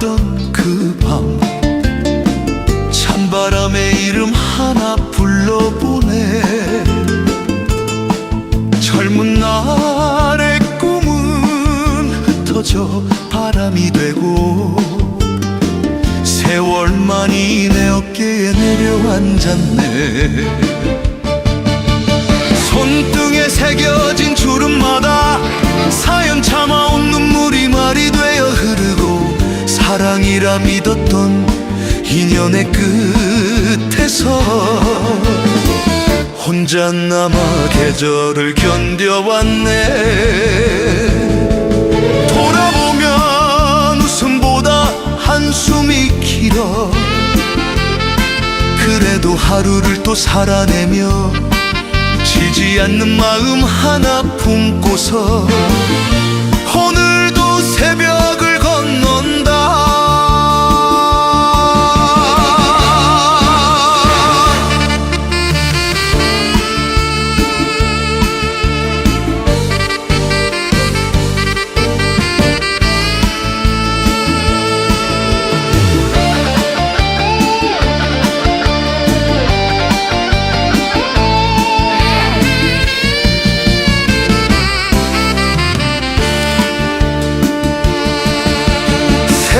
왔던 그 밤 찬바람의 이름 하나 불러보네. 젊은 날의 꿈은 흩어져 바람이 되고 세월만이 내 어깨에 내려앉았네. 손등에 새겨 믿었던 인연의 끝에서 혼자 남아 계절을 견뎌왔네. 돌아보면 웃음보다 한숨이 길어. 그래도 하루를 또 살아내며 지지 않는 마음 하나 품고서 오늘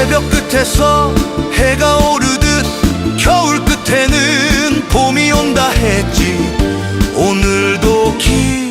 새벽 끝에서 해가 오르듯 겨울 끝에는 봄이 온다 했지. 오늘도 길